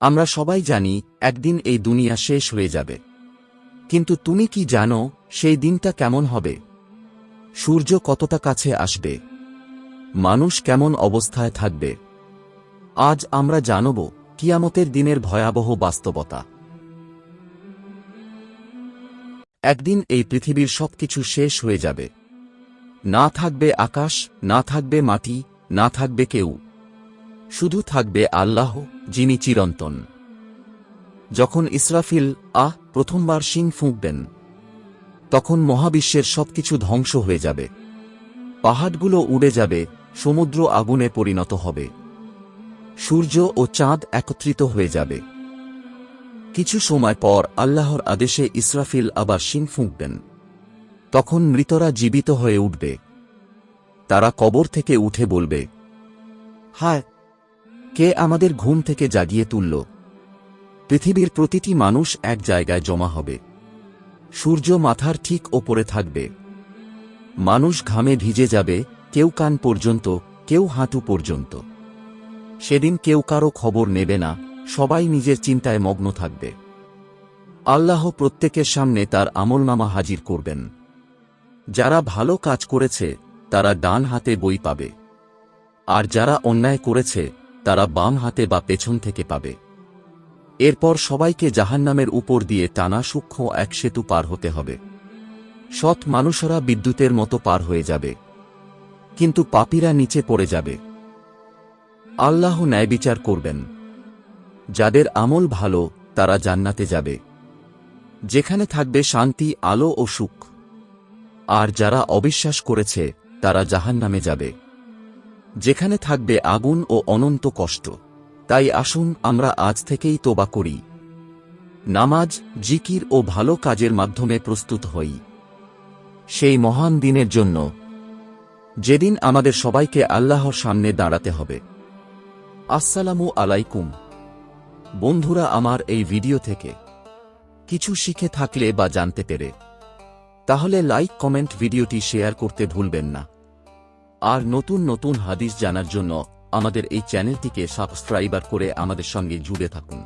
আমরা সবাই জানি, একদিন এই দুনিয়া শেষ হয়ে যাবে। কিন্তু তুমি কি জানো, সেই দিনটা কেমন হবে? সূর্য কতটা কাছে আসবে? মানুষ কেমন অবস্থায় থাকবে? আজ আমরা জানব, কিয়ামতের দিনের ভয়াবহ বাস্তবতা। একদিন এই পৃথিবীর সবকিছু শেষ হয়ে যাবে। না থাকবে আকাশ, না থাকবে মাটি, না থাকবে কেউ। শুধু থাকবে আল্লাহ। যিনি চিরন্তন। যখন ইসরাফিল, আহ, প্রথমবার শিং ফুঁকবেন, তখন মহাবিশ্বের সবকিছু ধ্বংস হয়ে যাবে। পাহাড়গুলো উড়ে যাবে, সমুদ্র আগুনে পরিণত হবে। সূর্য ও চাঁদ একত্রিত হয়ে যাবে। কিছু সময় পর আল্লাহর আদেশে ইসরাফিল আবার শিং ফুঁকবেন। তখন মৃতরা জীবিত হয়ে উঠবে। তারা কবর থেকে উঠে বলবে, হায় কে আমাদের ঘুম থেকে জাগিয়ে তুলল? পৃথিবীর প্রতিটি মানুষ এক জায়গায় জমা হবে। সূর্য মাথার ঠিক ওপরে থাকবে। মানুষ ঘামে ভিজে যাবে, কেউ কান পর্যন্ত, কেউ হাঁটু পর্যন্ত। সেদিন কেউ কারও খবর নেবে না, সবাই নিজের চিন্তায় মগ্ন থাকবে। আল্লাহ প্রত্যেকের সামনে তার আমলনামা হাজির করবেন। যারা ভালো কাজ করেছে, তারা ডান হাতে বই পাবে। আর যারা অন্যায় করেছে তারা বাম হাতে বা পেছন থেকে পাবে। এরপর সবাইকে জাহান্নামের উপর দিয়ে টানা সূক্ষ্ম এক সেতু পার হতে হবে। সৎ মানুষেরা বিদ্যুতের মতো পার হয়ে যাবে। কিন্তু পাপীরা নিচে পড়ে যাবে। আল্লাহ ন্যায় বিচার করবেন। যাদের আমল ভালো, তারা জান্নাতে যাবে। যেখানে থাকবে শান্তি, আলো ও সুখ। আর যারা অবিশ্বাস করেছে, তারা জাহান্নামে যাবে। যেখানে থাকবে আগুন ও অনন্ত কষ্ট। তাই আসুন আমরা আজ থেকেই তোবা করি। নামাজ, জিকির ও ভালো কাজের মাধ্যমে প্রস্তুত হই। সেই মহান দিনের জন্য যেদিন আমাদের সবাইকে আল্লাহর সামনে দাঁড়াতে হবে। আসসালামু আলাইকুম। বন্ধুরা, আমার এই ভিডিও থেকে কিছু শিখে থাকলে বা জানতে পেরে। তাহলে লাইক, কমেন্ট, ভিডিওটি শেয়ার করতে ভুলবেন না। আর নতুন নতুন হাদিস জানার জন্য আমাদের এই চ্যানেলটিকে সাবস্ক্রাইবার করে আমাদের সঙ্গে জুড়ে থাকুন।